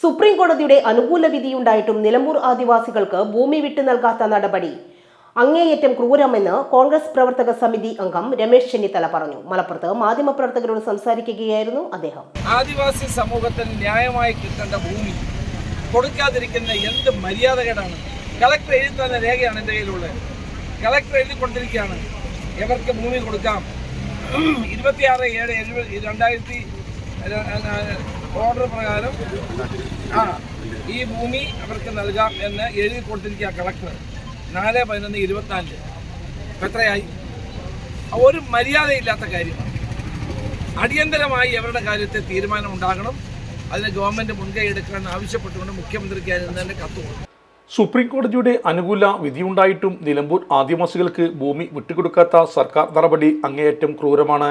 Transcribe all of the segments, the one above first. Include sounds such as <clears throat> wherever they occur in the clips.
Supreme കോടതിയുടെ അനുകൂല വിധിയുണ്ടായിട്ടും നിലമ്പൂർ ആദിവാസികൾക്ക് ഭൂമി വിട്ടു നൽകാത്ത നടപടി. അങ്ങേയറ്റം ക്രൂരമെന്ന് കോൺഗ്രസ് പ്രവർത്തക സമിതി അംഗം രമേശ് ചെന്നിത്തല പറഞ്ഞു. മലപ്പുറത്ത് മാധ്യമപ്രവർത്തകരോട് സംസാരിക്കുകയായിരുന്നു അദ്ദേഹം. ആദിവാസി സമൂഹത്തിന് ന്യായമായി കിട്ടേണ്ട ഭൂമി കൊടുക്കാതിരിക്കുന്ന എന്ത് മര്യാദകേടാണ്? കളക്ടർ എഴുതി തന്ന രേഖയാണ് എന്റെ കയ്യിലുള്ളത്. കളക്ടർ എഴുതി കൊടുത്തിരിക്കുകയാണ് എവർക്ക് ഭൂമി കൊടുക്കാം. <clears throat> ഇരുപത്തിയാറ് ഏഴ് രണ്ടായിരത്തി ഓർഡർ പ്രകാരം ആ ഈ ഭൂമി അവർക്ക് നൽകാം എന്ന് എഴുതി കൊടുത്തിരിക്കുക കളക്ടർ നാല് പതിനൊന്ന് ഇരുപത്തിനാലിൽ എത്രയായി? ഒരു മര്യാദയില്ലാത്ത കാര്യമാണ്. അടിയന്തരമായി അവരുടെ കാര്യത്തിൽ തീരുമാനം ഉണ്ടാകണം. അതിന് ഗവൺമെന്റ് മുൻകൈ എടുക്കാൻ ആവശ്യപ്പെട്ടുകൊണ്ട് മുഖ്യമന്ത്രിക്ക് അതിന് കത്ത് കൊടുത്തു സുപ്രീം കോടതിയുടെ അനുകൂല വിധിയുണ്ടായിട്ടും നിലമ്പൂർ ആദിവാസികൾക്ക് ഭൂമി വിട്ടുകൊടുക്കാത്ത സർക്കാർ നടപടി അങ്ങേയറ്റം ക്രൂരമാണ്.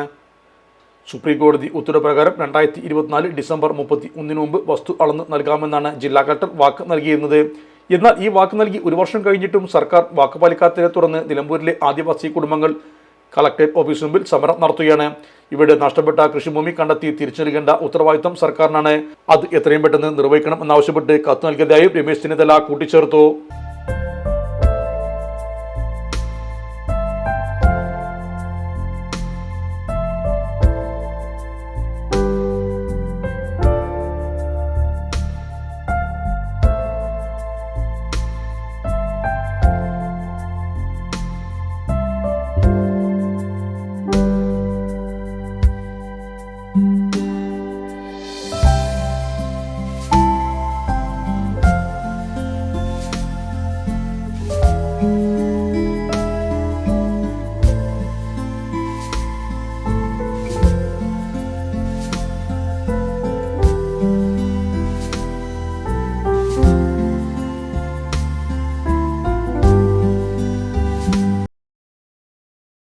സുപ്രീം കോടതി ഉത്തരപ്രകാരം രണ്ടായിരത്തി ഇരുപത്തിനാല് ഡിസംബർ മുപ്പത്തി ഒന്നിന് മുമ്പ് വസ്തു അളന്ന് നൽകാമെന്നാണ് ജില്ലാ കളക്ടർ വാക്ക് നൽകിയിരുന്നത്. എന്നാൽ ഈ വാക്ക് നൽകി ഒരു വർഷം കഴിഞ്ഞിട്ടും സർക്കാർ വാക്ക് പാലിക്കാത്തതിനെ തുടർന്ന് നിലമ്പൂരിലെ ആദിവാസി കുടുംബങ്ങൾ കളക്ടറേറ്റ് ഓഫീസിന് മുമ്പിൽ സമരം നടത്തുകയാണ്. ഇവിടെ നഷ്ടപ്പെട്ട കൃഷിഭൂമി കണ്ടെത്തി തിരിച്ചു നൽകേണ്ട ഉത്തരവാദിത്തം സർക്കാരിനാണ്. അത് എത്രയും പെട്ടെന്ന് നിർവഹിക്കണം എന്നാവശ്യപ്പെട്ട് കത്ത് നൽകിയതായും രമേശ് ചെന്നിത്തല കൂട്ടിച്ചേർത്തു.